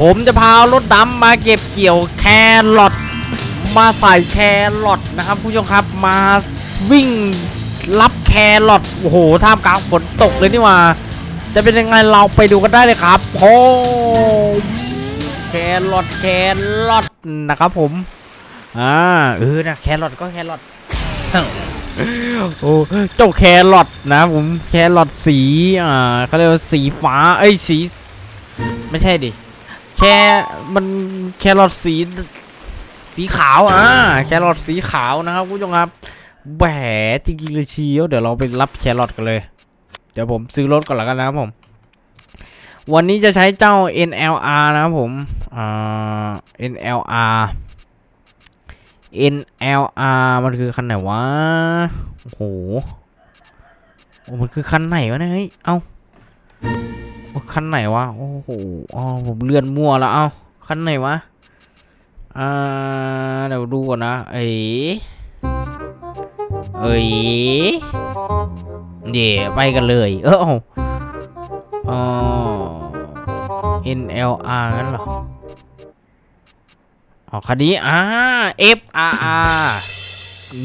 ผมจะพารถดำมาเก็บเกี่ยวแครอทมาใส่แครอทนะครับผู้ชมครับมาวิ่งรับแครอทโอ้โหท่ามกลางฝนตกเลยนี่ว่าจะเป็นยังไงเราไปดูกันได้เลยครับผมแครอทแครอทนะครับผมอ่าเออนะแครอทก็แครอทโอ้เจ้าแครอทนะผมแครอทสีอ่าเขาเรียกว่าสีฟ้าเอ้ยสี ไม่ใช่ดิ แค่มันแครอทสีสีขาวอ่าแครอทสีขาวนะครับคุณผู้ชมครับแหมจริงๆเลยเชียวเดี๋ยวเราไปรับแครอทกันเลย เดี๋ยวผมซื้อรถก่อนล้วกันนะครับผม วันนี้จะใช้เจ้า NLR นะครับผมอ่า NLR NLR มันคือคันไหนวะโอ้โหมันคือคันไหนวะเนี่ยเฮ้ยเอ้า คันไหนวะ โอ้โหอ๋อผมเลื่อนมั่วแล้ว เอ้า คันไหนวะ อ่า เดี๋ยวดูก่อนนะ เอ๋เอ๋เดี๋ยวไปกันเลย เออเอาอ๋อ NLR งั้นเหรอ อ๋อคันนี้ อ่า FRR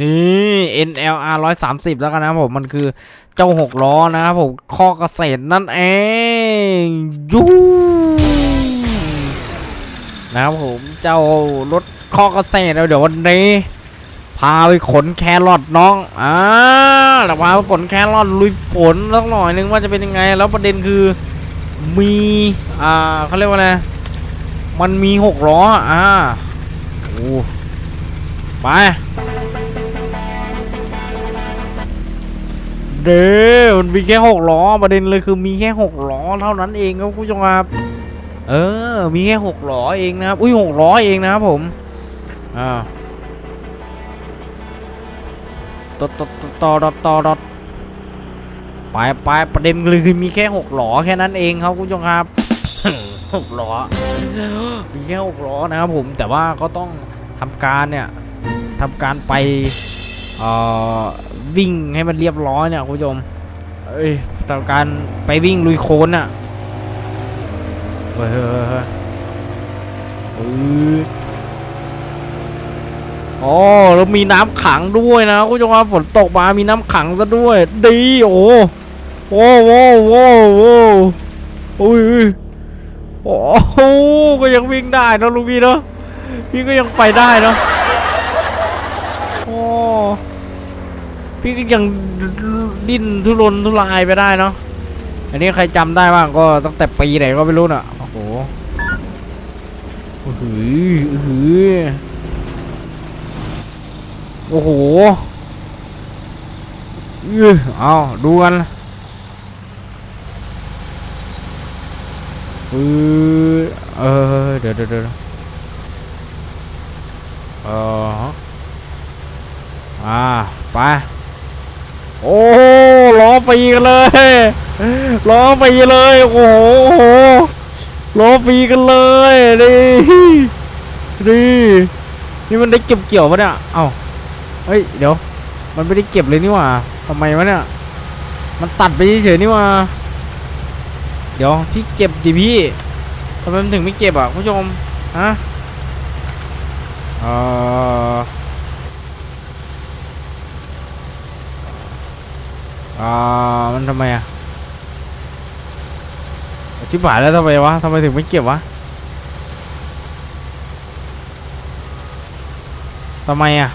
นี่ NLR 130 แล้วกันนะผม มันคือ จ้าหกล้อนะครับผมข้อเกษตรนั่นเองยูนะครับผมเจ้ารถข้อเกษตรเดี๋ยววันนี้ พาไปขนแครอทน้องอ่าเดี๋ยวพาไปขนแครอทลุยฝนสักหน่อยนึงว่าจะเป็นยังไง แล้วประเด็นคือมีอ่าเขาเรียกว่าไรมันมีหกล้ออ่าโอ้ไป เด้อมันมีแค่หกล้อประเด็นเลยคือมีแค่หกล้อเท่านั้นเองครับคุณผู้ชมครับเออ มีแค่หกล้อเองนะครับ อุ้ยหกล้อเองนะครับผมอ่าต่อต่อต่อต่อต่อต่อไปไปประเด็นเลยคือมีแค่หกล้อแค่นั้นเองครับคุณผู้ชมครับหกล้อมีแค่หกล้อนะครับผมแต่ว่าก็ต้องทำการเนี่ยทำการไป วิ่งให้มันเรียบร้อยเนี่ยคุณผู้ชมเอ้ยทำการไปวิ่งลุยโคลนอะเฮ้ยเฮ้ยเฮ้ยอือโอ้แล้วมีน้ำขังด้วยนะคุณผู้ชมครับฝนตกมามีน้ำขังซะด้วย ดีโอ้โอ้โอ้โอ้โอ้โอ้ยโอ้โหก็ยังวิ่งได้นะลุงพี่เนาะพี่ก็ยังไปได้เนาะโอ้ พี่ก็ยังดิ้นทุรนทุรายไปได้เนาะอันนี้ใครจำได้บ้างก็ตั้งแต่ปีไหนก็ไม่รู้น่ะโอ้โหโอ้โหโอ้โหโอ้โหอื้อเอาดูกันเออเออเดี๋ยวเดี๋ยวเดี๋ยวเอออ่าไป โอ้ล้อฟรีกันเลยล้อฟรีเลยโอ้โหล้อฟรีกันเลยดิดินี่มันได้เก็บเกี่ยวปะเนี่ยเอ้าเฮ้ยเดี๋ยว มันไม่ได้เก็บเลยนี่หว่าทำไมวะเนี่ยมันตัดไปเฉยๆนี่หว่าเดี๋ยวพี่เก็บดิพี่ทำไมมันถึงไม่เก็บอะคุณผู้ชมฮะเอ่อ อ่ามันทำไมอะชิบหายแล้วทำไมวะทำไมถึงไม่เก็บวะทำไมอะ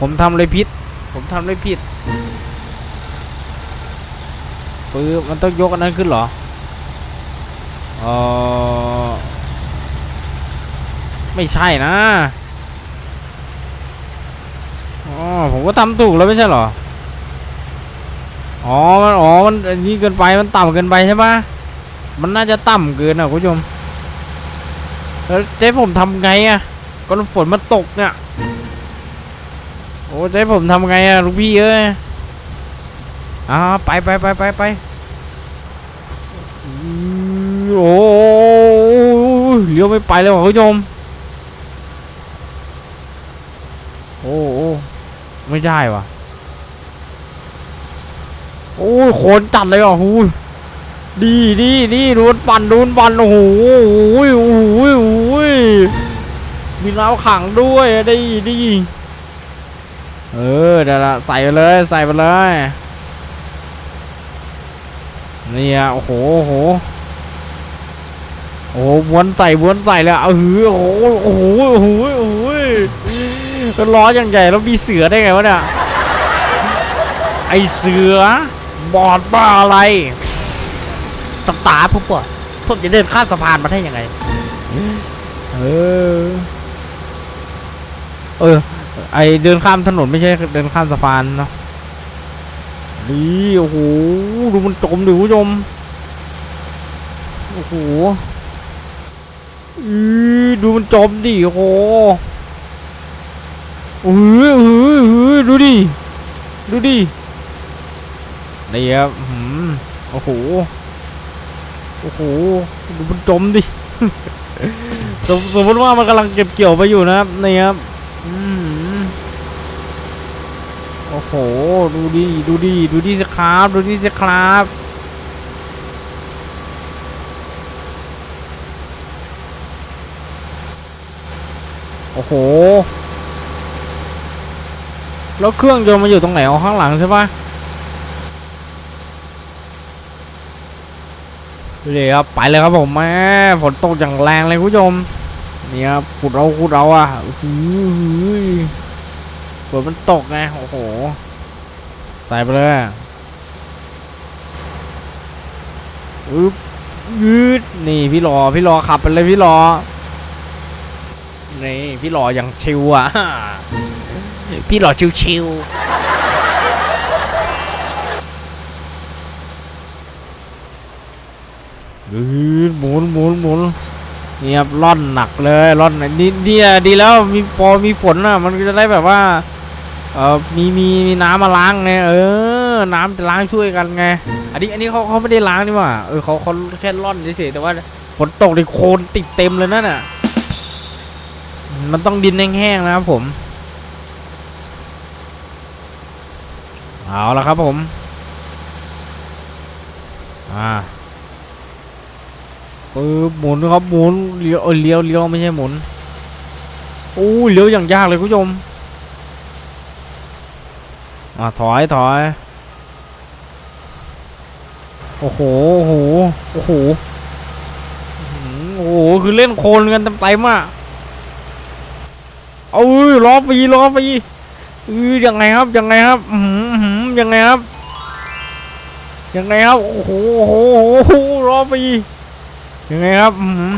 ผมทำเลยผิด ผมทำเลยผิดปื้มันต้องยกอันนั้นขึ้นเหรอเออไม่ใช่นะอ๋อผมก็ทำถูกแล้วไม่ใช่เหรอ อ๋อ มันอ๋อ มันอันนี้เกินไป มันต่ำเกินไปใช่ปะมันน่าจะต่ำเกินอะคุณผู้ชม แล้วเจ๊ผมทำไงอะก็ฝนมันตกเนี่ย โอ้เจ๊ผมทำไงอะลูกพี่เอ้ยอ่าไปไปไปไปไปโอ้เลี้ยวไม่ไปเลยว่ะคุณผู้ชม โอ้โอ้ไม่ได้ว่ะ โอ้ยโคนจัดเลยอะหูดีดีดีดูนปั่นดูนปั่นโอ้โหโอ้โหโอ้โหโอ้โหมีน้ำขังด้วยดีดีเออเดี๋ยวละใส่ไปเลยใส่ไปเลยนี่อะโอ้โหโอ้โหโอ้โหม้วนใส่ม้วนใส่เลยเอาหือโอ้โหโอ้โหโอ้โหโอ้โหก็ล้ออย่างใหญ่แล้วมีเสือได้ไงวะเนี่ยไอเสือ บอดบ้าอะไรตาตาผมปวดผมจะเดินข้ามสะพานมาได้ยังไง เออ เออ ไอเดินข้ามถนนไม่ใช่เดินข้ามสะพานเนาะนี่โอ้โห ดูมันจมดิคุณผู้ชม โอ้โหอือดูมันจมดิโอ้โหเออเออเออดูดิ ดูดิ นี่ครับอือหืมโอ้โห โอ้โห ดูมันจมดิ สมสมมติว่ามันกำลังเก็บเกี่ยวไปอยู่นะครับ นี่ครับอืมโอ้โห ดูดิ ดูดิ ดูดิสิครับ ดูดิสิครับโอ้โห แล้วเครื่องยนต์มาอยู่ตรงไหนเอาข้างหลังใช่ปะ ดูดิครับไปเลยครับผมแม่ฝนตกอย่างแรงเลยคุณผู้ชมนี่ครับขุดเอาขุดเอาอะหือฝนมันตกไงโอ้โหใส่ไปเลยอึ๊บยืดนี่พี่รอพี่รอขับไปเลยพี่รอนี่พี่รออย่างชิวอะพี่รอชิวชิวๆ อือหมุนหมุนหมุนนี่ครับร่อนหนักเลยร่อนนี่เนี่ยดีแล้วมีพอมีฝนอะ มันก็จะได้แบบว่าเออมีมีมีน้ำมาล้างไงเออ น้ำจะล้างช่วยกันไง อันนี้อันนี้เขาเขาไม่ได้ล้างนี่หว่าเออเขาเขาแค่ร่อนเฉยๆแต่ว่าฝนตกในโคลนติดเต็มเลยนั่นน่ะมันต้องดินแห้งๆนะครับผม เอาละครับผม อ่า ปึ๊บหมุนครับหมุนเลี้ยวเลี้ยวเลี้ยวไม่ใช่หมุนโอ้ยเลี้ยวอย่างยากเลยคุณผู้ชมอ่าถอยถอยโอ้โหโอ้โหโอ้โหโอ้โหคือเล่นโคลนกันเต็มเต็มอะเอาเอ้ยล้อฟรีล้อฟรีเออยังไงครับยังไงครับอือหืออื้อหือยังไงครับยังไงครับโอ้โหโอ้โหโอ้โหล้อฟรี ยังไงครับอือ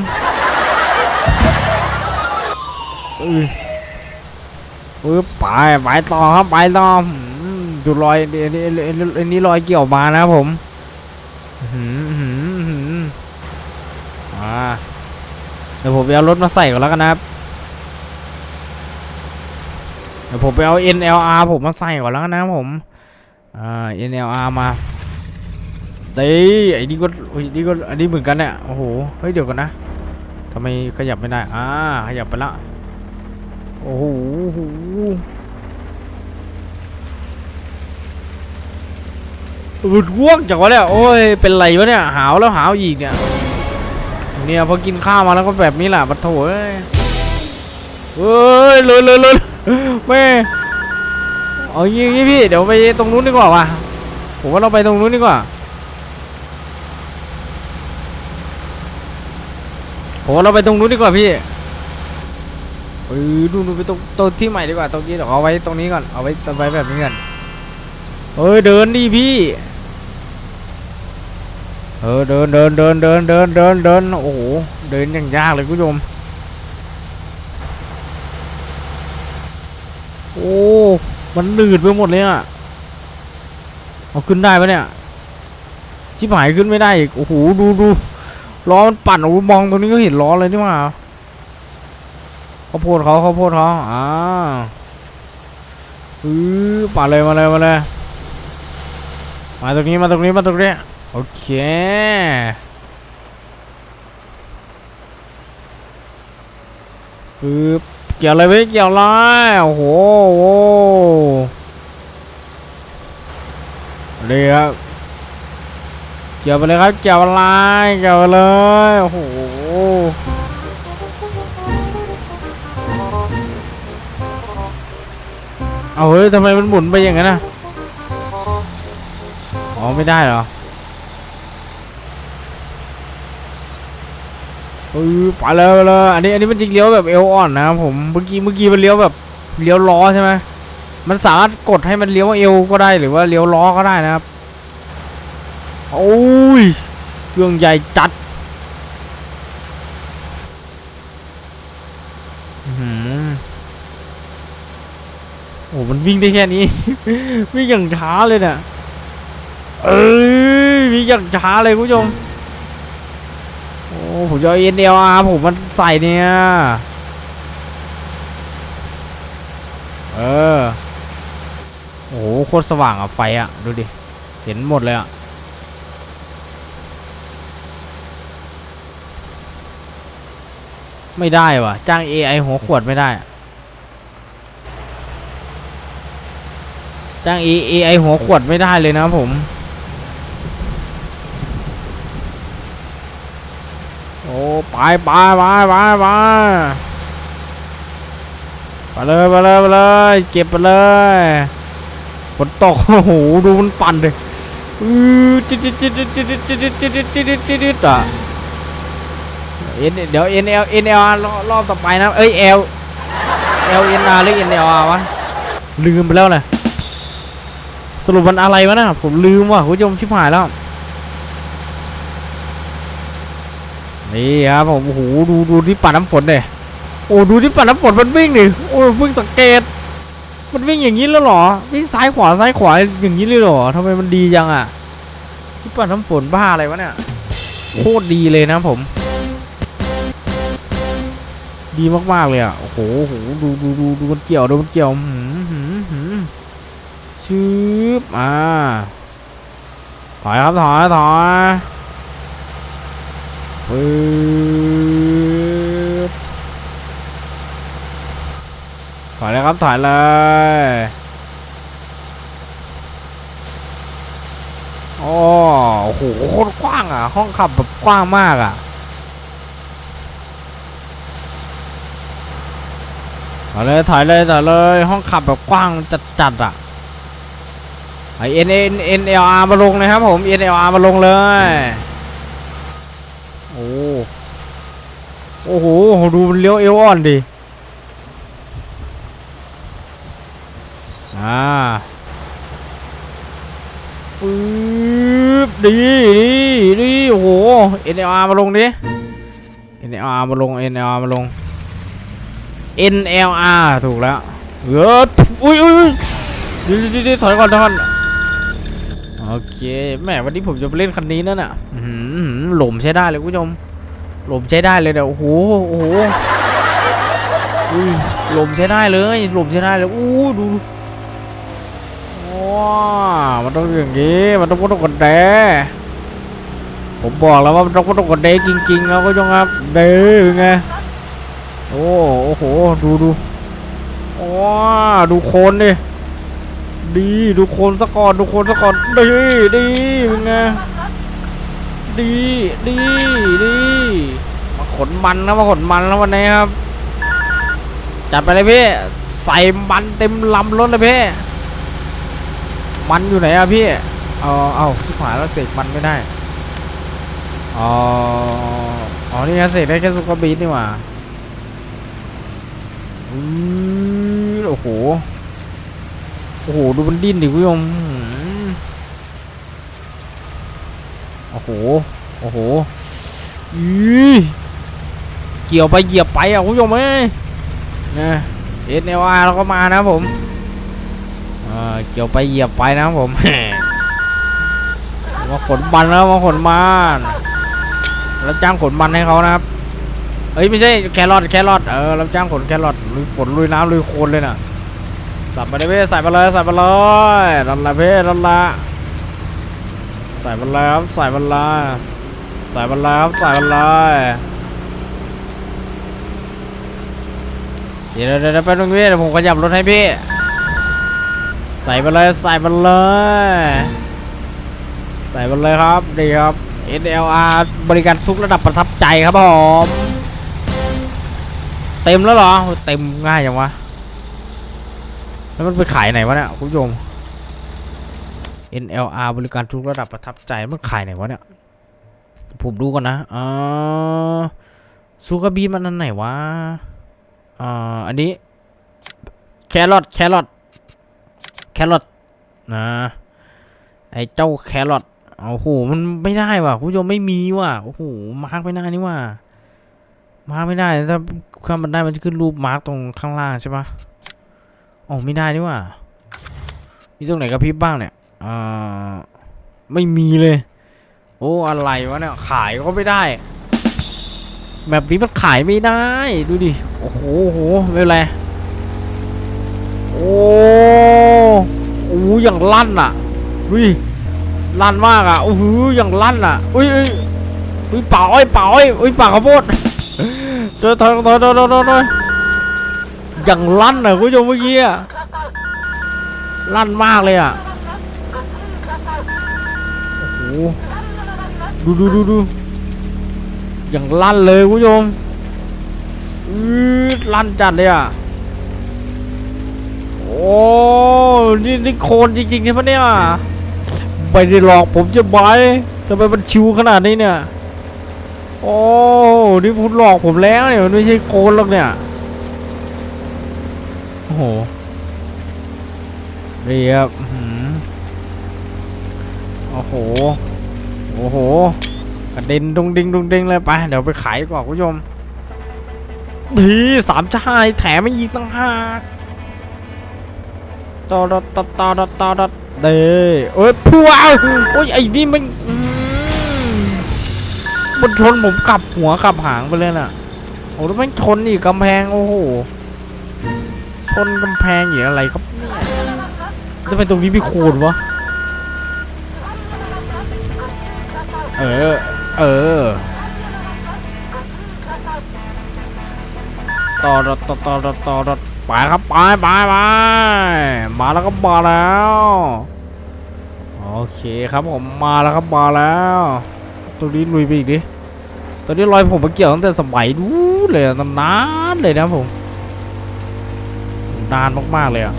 อปึ๊บไปไปต่อครับไปต่ออืมดูรอยอันนี้อันนี้รอยเกี่ยวมานะครับผมอืออืออ่าเดี๋ยวผมไปเอารถมาใส่ก่อนแล้วกันนะครับเดี๋ยวผมไปเอา NLR ผมมาใส่ก่อนแล้วกันนะผมอ่า NLR มา เด้ไอ้นี่ก็โอ้นี่ก็อันนี้เหมือนกันเนี่ยโอ้โหเฮ้ยเดี๋ยวกันนะทำไมขยับไม่ได้อ่าขยับไปละโอ้โหหมันง่วงจังวะเนี่ยโอ้ยเป็นไรวะเนี่ยหาวแล้วหาวอีกเนี่ยเนี่ยพอกินข้าวมาแล้วก็แบบนี้แหละปะโถเอ้ยเฮ้ยเลยเลยเลยแม่เอางี้งี้พี่เดี๋ยวไปตรงนู้นดีกว่าว่ะผมว่าเราไปตรงนู้นดีกว่า โหเราไปตรงนู้นดีกว่าพี่เออดูดูไปตรงตรงที่ใหม่ดีกว่าตรงนี้เดี๋ยวเอาไว้ตรงนี้ก่อนเอาไว้เอาไว้แบบนี้ก่อนเอ้ยเดินดิพี่เออเดินเดินเดินเดินเดินเดินเดินโอ้โหเดินอย่างยากเลยคุณผู้ชมโอ้มันหนืดไปหมดเลยอะเอาขึ้นได้ปะเนี่ยชิบหายขึ้นไม่ได้อีกโอ้โหดูดู ล้อมันปั่นโอ้มองตรงนี้ก็เห็นล้อเลยนี่หว่าเขาโพดเขาเขาโพดเขาอ่าฟื้อปั่นเลยมาเลยมาเลยมาตรงนี้มาตรงนี้มาตรงนี้โอเคฟื้อเกี่ยวเลยไม่เกี่ยวเลยโอ้โหโอ้เรียบ เกี่ยวไปเลยครับเกี่ยวอะไรเกี่ยวไปเลยโอ้โหเอาเฮ้ยทำไมมันหมุนไปอย่างนั้นนะอ๋อไม่ได้เหรอเออไปเลยไปเลยอันนี้อันนี้มันจริงเลี้ยวแบบเอวอ่อนนะครับผมเมื่อกี้เมื่อกี้มันเลี้ยวแบบเลี้ยวล้อใช่ไหมมันสามารถกดให้มันเลี้ยวเอวก็ได้หรือว่าเลี้ยวล้อก็ได้นะครับ โอ้ยเครื่องใหญ่จัดโอ้มันวิ่งได้แค่นี้ วิ่งอย่างช้าเลยเนี่ยเอ้ยวิ่งอย่างช้าเลยคุณผู้ชมโอ้ผมจะเอา NLR ผมมันใส่เนี่ยเออโอ้โหโคตรสว่างอะไฟอะ ดูดิ เห็นหมดเลยอะ ไม่ได้ว่ะ จ้าง AI หัวขวดไม่ได้ จ้าง AI หัวขวดไม่ได้เลยนะผม โอ้ไปไปไปไปไปไปเลยไปเลยไปเลยเก็บไปเลยฝนตกโอ้โหดูมันปั่นเลยอือจิดจิดจิดจิดจิดจิดจิดจิดจิดจิดจิดจิดอะ เอ็นเดี๋ยว N L N L R รอบรอบต่อไปนะเอ้ย L L N R หรือ N L R วะลืมไปแล้วนะสรุปมันอะไรวะนะผมลืมว่ะคุณผู้ชมชิบหายแล้วนี่ครับผมโอ้โหดูดูที่ปัดน้ำฝนเลยโอ้ดูที่ปัดน้ำฝนมันวิ่งดิโอ้เพิ่งสังเกต มันวิ่งอย่างนี้แล้วหรอวิ่งซ้ายขวาซ้ายขวาอย่างนี้เลยหรอทำไมมันดีจังอะที่ปัดน้ำฝนบ้าอะไรวะเนี่ยโคตรดีเลยนะผม ดีมากๆเลยอะ โอ้โหโอ้โหดูดูดูดูมันเกี่ยวดูมันเกี่ยวหืมหืมหืมชืบอ่าถอยครับถอยถอยปึ๊บถอยเลยครับถอยเลยโอ้โอ้โหโคตรกว้างอะ ห้องขับแบบกว้างมากอะ ถอยเลยถอยเลยถอยเลยห้องขับแบบกว้างจัดจัดอะไอเอ็นเอ็นเอ็นเอลอาร์มาลงเลยครับผมเอ็นเอลอาร์มาลงเลยโอ้โอ้โหดูมันเลี้ยวเอวอ่อนดิอ่าฟืบดีดีดีโอ้โห NLR มาลงดิ NLR มาลง NLR มาลง NLR ถูกแล้วเอออุ้ยอุ้ยดีดีดีถอยก่อนถอยก่อนโอเคแหมวันนี้ผมจะไปเล่นคันนี้นั่นน่ะหล่มใช้ได้เลยคุณผู้ชมหล่มใช้ได้เลยเนี่ยโอ้โหโอ้โหอุ้ยหล่มใช้ได้เลยหล่มใช้ได้เลยอู้ดูว้ามันต้องอย่างงี้มันต้องต้องกดแดผมบอกแล้วว่ามันต้องต้องกดแดจริงๆแล้วก็ยังครับเด้อไง โอ้โอ้โห ดูดูว้าดูโคนดิดีดูโคนสะก่อนดูโคนสะก่อนดีดีเป็นไงดีดีดีมาขนมันนะมาขนมันแล้ววันนี้ครับ จัดไปเลยพี่ใส่มันเต็มลำรถเลยพี่มันอยู่ไหนอะพี่เอาเอาที่ขวาแล้วเสกมันไม่ได้อ๋ออ๋อนี่ครับเสกได้แค่ซุกบีนี่หว่า อือโอ้โห โอ้โห ดูมันดิ้นดิคุณผู้ชมอื้อหือโอ้โห โอ้โหอีเกี่ยวไปเหยียบไปอะคุณผู้ชมเอ้ยนะเอสเนวอาเราก็มานะผมเออเกี่ยวไปเหยียบไปนะผมมาขนมันแล้วมาขนมันแล้วจ้างขนมันให้เขานะครับ เอ้ยไม่ใช่แครอทแครอทเออรับจ้างขนแครอทลุยฝนลุยน้ำลุยโคลนเลยน่ะสับไปเลยเพ่ใส่ไปเลยใส่ไปเลยนั่นละเพ่นั่นละใส่มันเลยครับใส่มันเลยใส่มันเลยครับใส่มันเลยเดี๋ยวเดี๋ยวไปตรงนี้เดี๋ยวผมขยับรถให้พี่ใส่มาเลยใส่มันเลยใส่มันเลยครับดีครับ NLR บริการทุกระดับประทับใจครับผม เต็มแล้วเหรอ เต็มง่ายจังวะ แล้วมันไปขายไหนวะเนี่ยคุณผู้ชม NLR บริการทุกระดับประทับใจ มันขายไหนวะเนี่ย ผมดูก่อนนะอ่าซูกาบีมันอันไหนวะอ่าอันนี้ แครอทแครอทแครอทนะไอเจ้าแครอทโอ้โหมันไม่ได้ว่ะคุณผู้ชมไม่มีว่ะโอ้โหมาร์กไม่ได้นี่ว่ะ มาไม่ได้ถ้าถ้ามันได้มันจะขึ้นรูปมาร์กตรงข้างล่างใช่ปะอ๋อไม่ได้นี่ว่ะมีตรงไหนกระพริบบ้างเนี่ยอ่าไม่มีเลย โอ้อะไรวะเนี่ยขายก็ไม่ได้แบบนี้มันขายไม่ได้ดูดิโอ้โหโอ้โหไม่เป็นไรโอ้โอ้อย่างลั่นอะดูดิลั่นมากอะโอ้โหอย่างลั่นอะอุ้ยอุ้ยอุ้ยเป่าอ้อยเป่าอ้อยอุ้ยเป่าข้าวโพด เจอถอยถอยถอยถอยถอยอย่างลั่นอะคุณผู้ชมเมื่อกี้อะลั่นมากเลยอะโอ้โหดูดูดูดูอย่างลั่นเลยคุณผู้ชมอืดลั่นจัดเลยอะโอ้นี่นี่โคนจริงๆใช่ปะเนี่ยไม่ได้หลอกผมจะบายทำไมมันชิวขนาดนี้เนี่ย โอ้นี่พูดหลอกผมแล้วเนี่ยมันไม่ใช่โคนหรอกเนี่ย โอ้โหนี่ครับโอ้โห โอ้โหกระเด็นดุงดิงดุงดิงเลยไป เดี๋ยวไปขายดีกว่อนคุณผู้ชมดีสามชายแถมไม่ยิงตั้งห้ากต่อต่อต่อต่อต่อต่อต่อเด้เอ้ยพัวเอาโอ้ยไอ้นี่มัน มันชนผมกลับหัวกลับหางไปเลยน่ะโอ้แล้วมันชนอีกกำแพงโอ้โหชนกำแพงอย่างอะไรครับเนี่ยทำไมตรงนี้มีโคนวะเออ เออต่อต่อต่อต่อต่อไปครับไปไปไปมาแล้วก็มาแล้วโอเคครับผมมาแล้วครับมาแล้วตัวนี้ลุยไปอีกดิ ตัวนี้รอยผมมาเกี่ยวตั้งแต่สมัยนู้นเลยนานเลยนะผมนานมากๆเลยอะ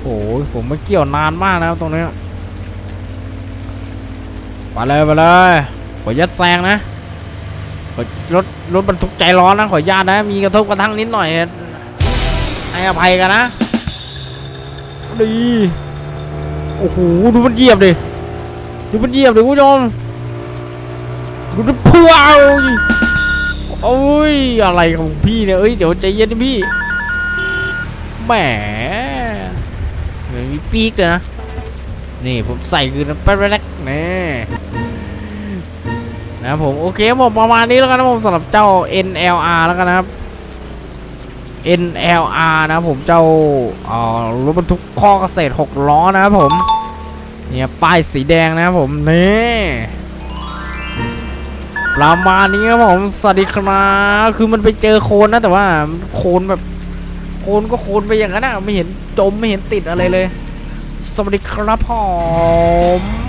โอ้ยผมมาเกี่ยวนานมากนะตรงนี้ยมาเลยมาเลยขอยัดแซงนะขอรถรถบรรทุกใจร้อนนะขออนุญาตนะ มีกระทบกระทั่งนิดหน่อยให้อภัยกันนะดีโอ้โหดูมันเหยียบดิดูมันเหยียบดิคุณผู้ชม ดูมันพวาโอ้ยอะไรของพี่เนี่ยเอ้ยเดี๋ยวใจเย็นพี่แหมมีปีกเลยนะนี่ผมใส่คือน้ำแป๊บแรกนี่นะครับผมโอเคผมประมาณนี้แล้วกันนะผมสำหรับเจ้า NLR แล้วกันนะครับ NLR นะผมเจ้าเอ่อรถบรรทุกข้อเกษตร6ล้อนะครับผมเนี่ยป้ายสีแดงนะครับผมนี่ ประมาณนี้ครับผม สวัสดีครับคือมันไปเจอโคลนนะแต่ว่าโคลนแบบ โคลนก็โคลนไปอย่างนั้นนะไม่เห็นจมไม่เห็นติดอะไรเลย สวัสดีครับผม